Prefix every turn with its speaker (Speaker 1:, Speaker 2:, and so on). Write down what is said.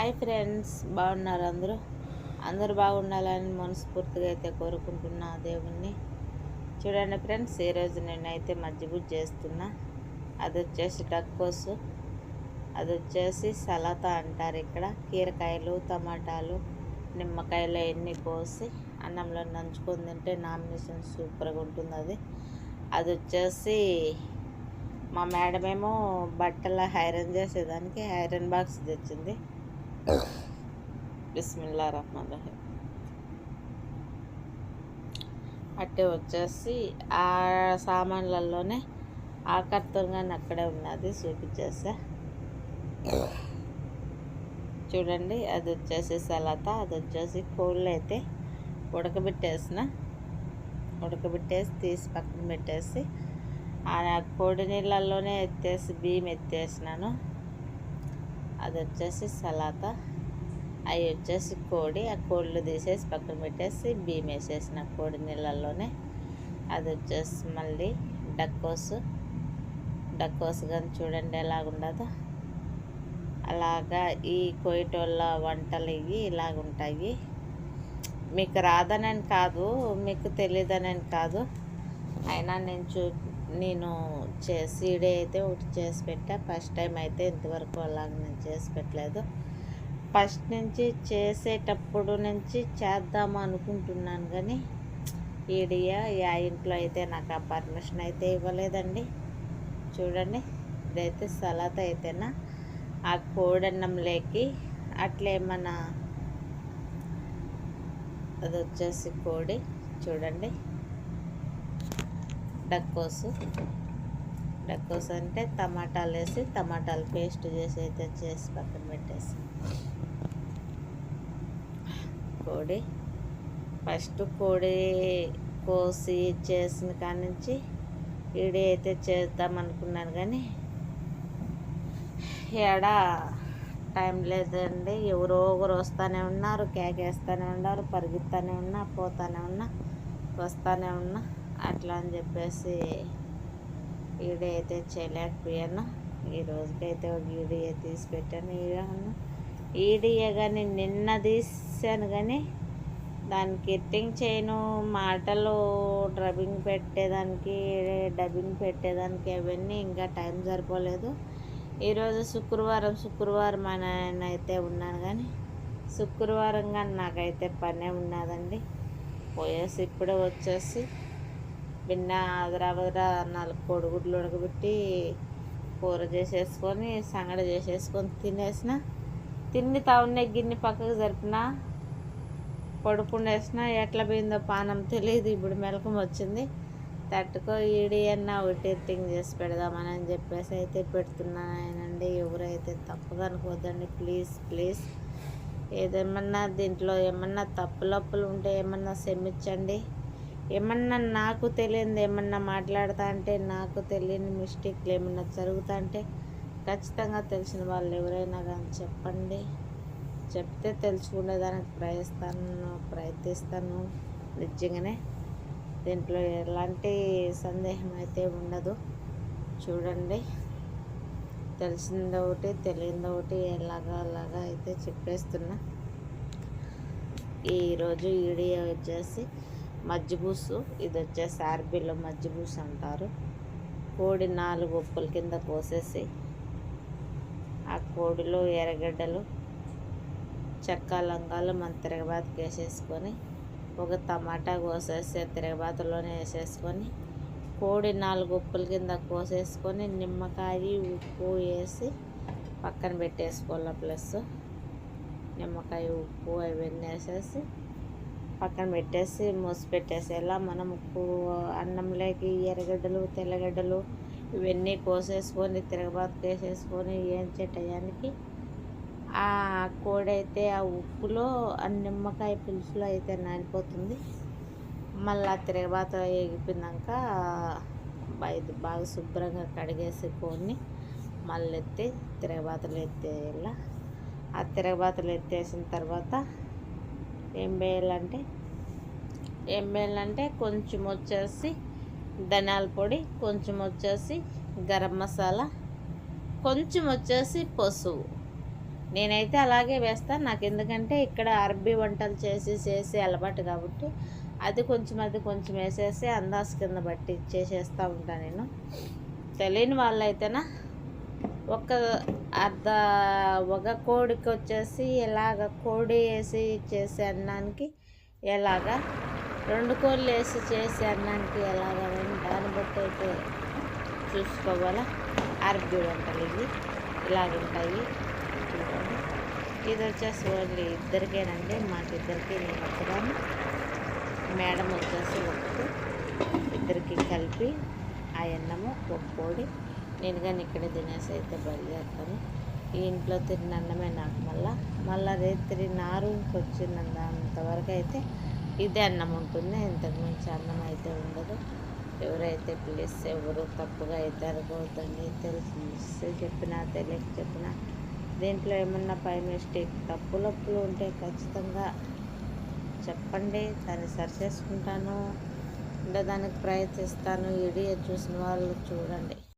Speaker 1: Hi friends బాగున్నారు అందరూ? అందరూ బాగుండాలని మనస్ఫూర్తిగా అయితే కోరుకుంటున్నా దేవుణ్ణి. చూడండి ఫ్రెండ్స్ ఈరోజు నేనైతే మజ్జిగుజ్జు చేస్తున్నా. అది వచ్చేసి టక్కోసు అది వచ్చేసి సలత అంటారు ఇక్కడ. కీరకాయలు టమాటాలు నిమ్మకాయలు ఎన్ని కోసి అన్నంలో నంచుకొని తింటే నామినేషన్ సూపర్గా ఉంటుంది అది. అది వచ్చేసి మా మేడం బట్టల ఐరన్ చేసేదానికి ఐరన్ బాక్స్ తెచ్చింది. బిస్మిల్లా రహమాన్ రహీం అట్టే వచ్చేసి ఆ సామాన్లలోనే ఆ కర్తూరుగానే అక్కడే ఉన్నది చూపించేసా. చూడండి అది వచ్చేసి సలత అది వచ్చేసి కోళ్ళు అయితే ఉడకబెట్టేసిన. ఉడకబెట్టేసి తీసి పక్కన పెట్టేసి ఆ కోడి నీళ్ళల్లోనే ఎత్తేసి బియ్యం ఎత్తేసినాను. అది వచ్చేసి సలాత. అవి వచ్చేసి కోడి ఆ కోళ్ళు తీసేసి పక్కన పెట్టేసి బియ్యం వేసేసిన కోడి నీళ్ళల్లోనే. అది వచ్చేసి మళ్ళీ డక్కోస్. డక్కోస్ కానీ చూడండి ఎలాగుండదో. అలాగా ఈ కోయిటోళ్ళ వంటలు ఇవి ఇలాగుంటాయి. మీకు రాదనని కాదు మీకు తెలియదనని కాదు. అయినా నేను చూ నేను చే అయితే ఒకటి చేసి పెట్టా. ఫస్ట్ టైం అయితే ఇంతవరకు అలాగ నేను చేసి పెట్టలేదు. ఫస్ట్ నుంచి చేసేటప్పుడు నుంచి చేద్దాము అనుకుంటున్నాను కానీ ఈడియా యా ఇంట్లో అయితే నాకు ఆ పర్మిషన్ అయితే ఇవ్వలేదండి. చూడండి ఇదైతే సలాత అయితేనా? ఆ కోడన్నం లేకి అట్లే మన అది వచ్చేసి కోడి. చూడండి. డక్కోసు. డక్కోస్ అంటే టమాటాలు వేసి టమాటాలు పేస్ట్ చేసి అయితే చేసి పక్కన పెట్టేసి. కోడి. ఫస్ట్ కోడి కోసి చేసిన కాడి నుంచి ఈడి అయితే చేద్దాం అనుకున్నాను కానీ ఏడ టైం లేదండి. ఎవరో ఒకరు వస్తూనే ఉన్నారు కేకేస్తూనే ఉన్నారు పరిగెత్తానే ఉన్నా పోతానే ఉన్నా వస్తూనే ఉన్నా. అట్లా అని చెప్పేసి వీడియో అయితే చేయలేకపోయాను. ఈ రోజుకైతే ఒక వీడియో తీసి పెట్టాను. ఈడను ఈడియో కానీ నిన్న తీసాను కానీ దానికి ఎట్టింగ్ చేయను మాటలు డబ్బింగ్ పెట్టేదానికి డబ్బింగ్ పెట్టేదానికి అవన్నీ ఇంకా టైం సరిపోలేదు. ఈరోజు శుక్రవారం శుక్రవారం అని అయితే ఉన్నాను కానీ శుక్రవారం కానీ నాకైతే పనే ఉన్నదండి. పోయేసి ఇప్పుడే వచ్చేసి బిన్న అదరాబదరా నాలుగు కోడిగుడ్లు ఉడకబెట్టి కూర చేసేసుకొని సంగడి చేసేసుకొని తినేసిన. తిని తావునే గిన్నె పక్కకు జరిపిన. పడుకుండేసిన. ఎట్లా పోయిందో పానం తెలియదు ఇప్పుడు మెలకం వచ్చింది. తట్టుకో ఈడి అన్న ఒకటి చేసి పెడదామని అని చెప్పేసి అయితే పెడుతున్నానండి ఎవరైతే తప్పుగా అనుకోవద్దండి. Please please. ఏదేమన్నా దీంట్లో ఏమన్నా తప్పులప్పులు ఉంటే ఏమన్నా క్షమించండి. ఏమన్నా నాకు తెలియదు ఏమన్నా మాట్లాడుతా అంటే నాకు తెలియని మిస్టేక్లు ఏమన్నా జరుగుతా అంటే ఖచ్చితంగా తెలిసిన వాళ్ళు ఎవరైనా కానీ చెప్పండి. చెప్తే తెలుసుకునేదానికి ప్రయత్నిస్తాను ప్రయత్నిస్తాను. నిజంగానే దీంట్లో ఎలాంటి సందేహం అయితే ఉండదు. చూడండి. తెలిసింది ఒకటి తెలియదు ఒకటి ఎలాగా అలాగా అయితే చెప్పేస్తున్నా. ఈరోజు వీడియో వచ్చేసి మజ్జిబూసు ఇది వచ్చేసి ఆర్బీలో మజ్జిబూసు అంటారు. కోడి నాలుగు ఉప్పుల కింద కోసేసి ఆ కోడిలో ఎర్రగడ్డలు చెక్క లంగాలు మన తిరగబాతకి వేసేసుకొని ఒక టమాటా కోసేసి తిరగబాతలోనే వేసేసుకొని కోడి నాలుగు ఉప్పుల కింద కోసేసుకొని నిమ్మకాయ ఉప్పు వేసి పక్కన పెట్టేసుకోవాలి ప్లస్. నిమ్మకాయ ఉప్పు అవన్నీ వేసేసి పక్కన పెట్టేసి మూసి పెట్టేసేలా మనం అన్నంలోకి ఎర్రగడ్డలు తెల్లగడ్డలు ఇవన్నీ కోసేసుకొని తిరగబాతు వేసేసుకొని ఏం టయానికి ఆ కోడి అయితే ఆ ఉప్పులో ఆ నిమ్మకాయ పులుసులో అయితే నానిపోతుంది. మళ్ళీ తిరగబాత ఎగిపోయినాక ఇది బాగా శుభ్రంగా కడిగేసి కొన్ని మళ్ళీ ఎత్తి తిరగబాతలు ఎత్తేయాల. ఆ తిరగబాతలు ఎత్తేసిన తర్వాత ఏం వేయాలంటే ఏం వేయాలంటే కొంచెం వచ్చేసి ధనియాల పొడి కొంచెం వచ్చేసి గరం మసాలా కొంచెం వచ్చేసి పసుపు నేనైతే అలాగే వేస్తాను. నాకు ఎందుకంటే ఇక్కడ అరబీ వంటలు చేసి చేసి అలవాటు కాబట్టి అది కొంచెం అది కొంచెం వేసేసి అందాస్ కింద బట్టి చేసేస్తూ ఉంటాను నేను. తెలియని వాళ్ళైతేనా ఒక అర్ధ ఒక కోడికి వచ్చేసి ఎలాగ కోడి వేసి చేసే అన్నానికి ఎలాగా? రెండు కోళ్ళు వేసి చేసే అన్నానికి ఎలాగ? దాన్ని బట్టి అయితే చూసుకోవాలా? అరబీ వంటలు ఇవి ఇలాగ ఉంటాయి. ఇది వచ్చేసి ఓన్లీ ఇద్దరికేనండి. మాకు ఇద్దరికి నేను ఒకదాన్ని మేడం వచ్చేసి ఒకటి. ఇద్దరికి కలిపి ఆ అన్నము ఒక కోడి. నేను కానీ ఇక్కడే తినేసి అయితే బయలుదేరుతాను. ఈ ఇంట్లో తిన్న అన్నమే నాకు మళ్ళా. మళ్ళా రేత్రి నా రూమ్కి వచ్చినంత అంతవరకు అయితే ఇదే అన్నం ఉంటుంది. ఇంతకుమించి అన్నం అయితే ఉండదు. ఎవరైతే ప్లీజ్ ఎవరు తప్పుగా అయితే అనుకోవద్దండి తెలిసి చెప్పినా తెలియక చెప్పినా దీంట్లో ఏమన్నా పై మిస్టేక్ తప్పులప్పులు ఉంటే ఖచ్చితంగా చెప్పండి. దాన్ని సరి చేసుకుంటాను. ఉండడానికి ప్రయత్నిస్తాను. వీడియో చూసిన వాళ్ళు చూడండి.